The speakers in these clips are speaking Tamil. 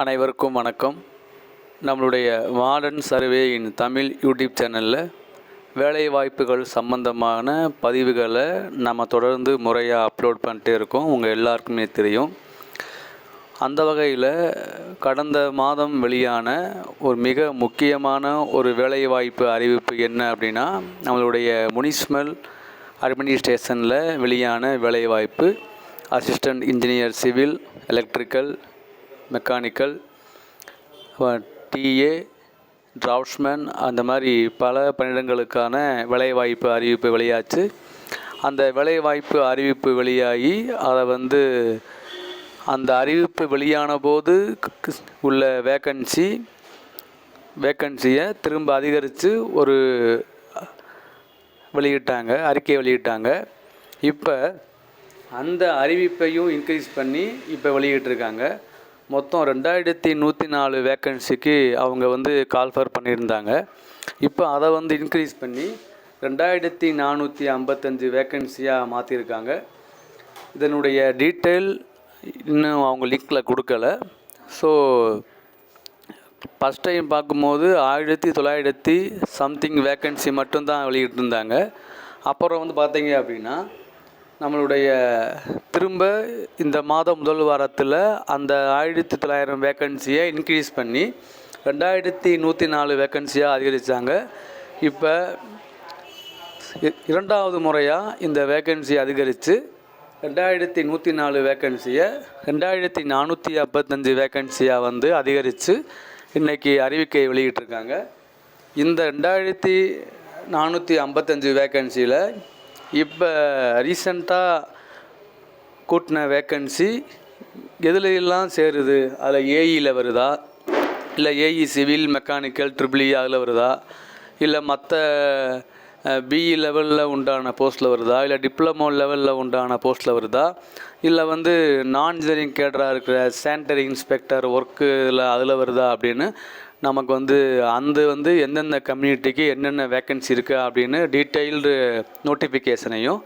அனைவருக்கும் வணக்கம். நம்மளுடைய மாடர்ன் சர்வேயின் தமிழ் யூடியூப் சேனலில் வேலைவாய்ப்புகள் சம்பந்தமான பதிவுகளை நம்ம தொடர்ந்து முறையாக அப்லோட் பண்ணிட்டே இருக்கோம். உங்கள் எல்லாருக்குமே தெரியும். அந்த வகையில் கடந்த மாதம் வெளியான ஒரு மிக முக்கியமான ஒரு வேலைவாய்ப்பு அறிவிப்பு என்ன அப்படின்னா நம்மளுடைய முனிசிபல் அட்மினிஸ்ட்ரேஷனில் வெளியான வேலைவாய்ப்பு assistant engineer civil electrical mechanical DA draughtsman அந்த மாதிரி பல பணியிடங்களுக்கான வேலைவாய்ப்பு அறிவிப்பு வெளியாச்சு. அந்த வேலைவாய்ப்பு அறிவிப்பு வெளியாகி அதை வந்து அந்த அறிவிப்பு வெளியான போது உள்ள வேக்கன்சி வேக்கன்சியை திரும்ப அதிகரித்து ஒரு வெளியிட்டாங்க அறிக்கையை வெளியிட்டாங்க. இப்போ அந்த அறிவிப்பையும் இன்க்ரீஸ் பண்ணி இப்போ வெளியிட்டிருக்காங்க. மொத்தம் ரெண்டாயிரத்தி நூற்றி நாலு வேக்கன்சிக்கு அவங்க வந்து கால்ஃபர் பண்ணியிருந்தாங்க. இப்போ அதை வந்து இன்க்ரீஸ் பண்ணி ரெண்டாயிரத்தி நானூற்றி ஐம்பத்தஞ்சு வேக்கன்சியாக மாற்றிருக்காங்க இதனுடைய டீட்டெயில் இன்னும் அவங்க லிங்கில் கொடுக்கல. ஸோ ஃபஸ்ட் டைம் பார்க்கும்போது ஆயிரத்தி தொள்ளாயிரத்தி சம்திங் வேக்கன்சி மட்டும்தான் வெளியிட்டிருந்தாங்க. அப்புறம் வந்து பார்த்தீங்க அப்படின்னா நம்மளுடைய திரும்ப இந்த மாதம் முதல் வாரத்தில் அந்த ஆயிரத்தி தொள்ளாயிரம் வேக்கன்சியை இன்க்ரீஸ் பண்ணி ரெண்டாயிரத்தி நூற்றி நாலு வேக்கன்சியாக அதிகரித்தாங்க இப்போ இ- இரண்டாவது முறையாக இந்த வேக்கன்சி அதிகரித்து ரெண்டாயிரத்தி நூற்றி நாலு வேக்கன்சியை ரெண்டாயிரத்தி நானூற்றி ஐம்பத்தஞ்சு வேக்கன்சியாக வந்து அதிகரித்து இன்றைக்கி அறிவிக்கை வெளியிட்டிருக்காங்க. இந்த ரெண்டாயிரத்தி நானூற்றி ஐம்பத்தஞ்சு வேக்கன்சியில் இப்போ ரீசண்டாக கூட்டின வேக்கன்சி எதுல எல்லாம் சேருது? அதில் ஏஇயில் வருதா? இல்லை ஏஇ சிவில் மெக்கானிக்கல் ட்ரிபிள்இ அதில் வருதா? இல்லை மற்ற பிஇ லெவலில் உண்டான போஸ்ட்டில் வருதா? இல்லை டிப்ளமோ லெவலில் உண்டான போஸ்ட்டில் வருதா? இல்லை வந்து நான் இன்ஜினியரிங் கேடராக இருக்கிற சானிட்டரி இன்ஸ்பெக்டர் ஒர்க்கு இதில் அதில் வருதா அப்படின்னு நமக்கு வந்து அந்த வந்து எந்தெந்த கம்யூனிட்டிக்கு என்னென்ன வேக்கன்சி இருக்குது அப்படின்னு டீட்டெயில்டு நோட்டிஃபிகேஷனையும்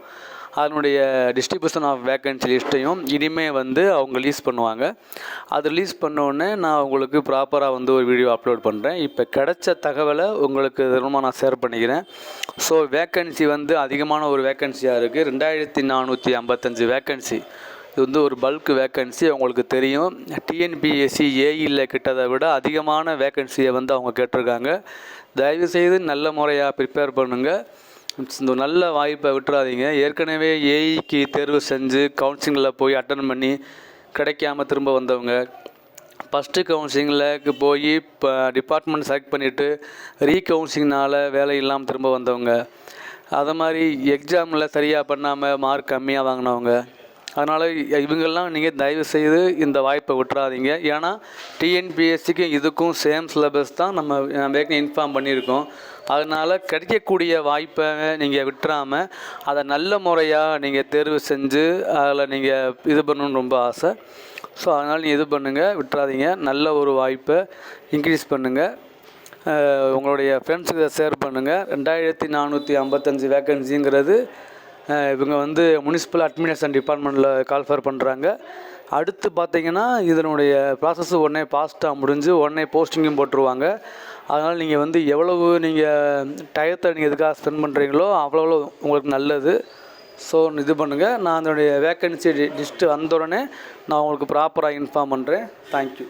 அதனுடைய டிஸ்ட்ரிபியூஷன் ஆஃப் வேக்கன்சி லிஸ்ட்டையும் இனிமே வந்து அவங்க ரிலீஸ் பண்ணுவாங்க. அது ரிலீஸ் பண்ணோடனே நான் உங்களுக்கு ப்ராப்பராக வந்து ஒரு வீடியோ அப்லோட் பண்ணுறேன் இப்போ கிடைச்ச தகவலை உங்களுக்கு திரும்ப நான் ஷேர் பண்ணிக்கிறேன். ஸோ வேக்கன்சி வந்து அதிகமான ஒரு வேக்கன்சியாக இருக்குது ரெண்டாயிரத்தி நானூற்றி ஐம்பத்தஞ்சு வேக்கன்சி இது வந்து ஒரு பல்க் வேக்கன்சி அவங்களுக்கு தெரியும். டிஎன்பிஎஸ்சி ஏஇயில் கிட்டதை விட அதிகமான வேக்கன்சியை வந்து அவங்க கேட்டிருக்காங்க. தயவுசெய்து நல்ல முறையாக ப்ரிப்பேர் பண்ணுங்கள் இந்த நல்ல வாய்ப்பை விட்டுறாதீங்க. ஏற்கனவே ஏஇக்கு தேர்வு செஞ்சு கவுன்சிலிங்கில் போய் அட்டன் பண்ணி கிடைக்காம திரும்ப வந்தவங்க. ஃபஸ்ட்டு கவுன்சிலிங்கில் போய் இப்போ டிபார்ட்மெண்ட் செலக்ட் பண்ணிவிட்டு ரீகவுன்சிலிங்னால் வேலை இல்லாமல் திரும்ப வந்தவங்க. அதை மாதிரி எக்ஸாமில் சரியாக பண்ணாமல் மார்க் கம்மியாக வாங்கினவங்க. அதனால் இவங்கெல்லாம் நீங்கள் தயவு செய்து இந்த வாய்ப்பை விட்டுறாதீங்க. ஏன்னா டிஎன்பிஎஸ்சிக்கும் இதுக்கும் சேம் சிலபஸ் தான் நம்ம நம்ம இன்ஃபார்ம் பண்ணியிருக்கோம். அதனால் கிடைக்கக்கூடிய வாய்ப்பை நீங்கள் விட்டுறாமல் அதை நல்ல முறையாக நீங்கள் தேர்வு செஞ்சு அதில் நீங்கள் இது பண்ணணும்னு ரொம்ப ஆசை. ஸோ அதனால் நீங்கள் இது பண்ணுங்கள் விட்டுறாதீங்க. நல்ல ஒரு வாய்ப்பை இன்க்ரீஸ் பண்ணுங்கள் உங்களுடைய ஃப்ரெண்ட்ஸுக்கு ஷேர் பண்ணுங்கள் ரெண்டாயிரத்தி நானூற்றி ஐம்பத்தஞ்சு வேக்கன்சிங்கிறது இவங்க வந்து முனிசிபல் அட்மினிஸ்ட்ரேஷன் டிபார்ட்மெண்ட்டில் கால்ஃபர் பண்ணுறாங்க அடுத்து பார்த்தீங்கன்னா இதனுடைய ப்ராசஸ் உடனே பாஸ்ட்டாக முடிஞ்சு உடனே போஸ்டிங்கும் போட்டுருவாங்க. அதனால் நீங்கள் வந்து எவ்வளவு நீங்கள் டயத்தை நீங்கள் எதுக்காக ஸ்பெண்ட் பண்ணுறீங்களோ அவ்வளோ அவ்வளோ உங்களுக்கு நல்லது. ஸோ இது பண்ணுங்கள் நான் அதனுடைய வேக்கன்சி லிஸ்ட்டு வந்த உடனே நான் உங்களுக்கு ப்ராப்பராக இன்ஃபார்ம் பண்ணுறேன் தேங்க்யூ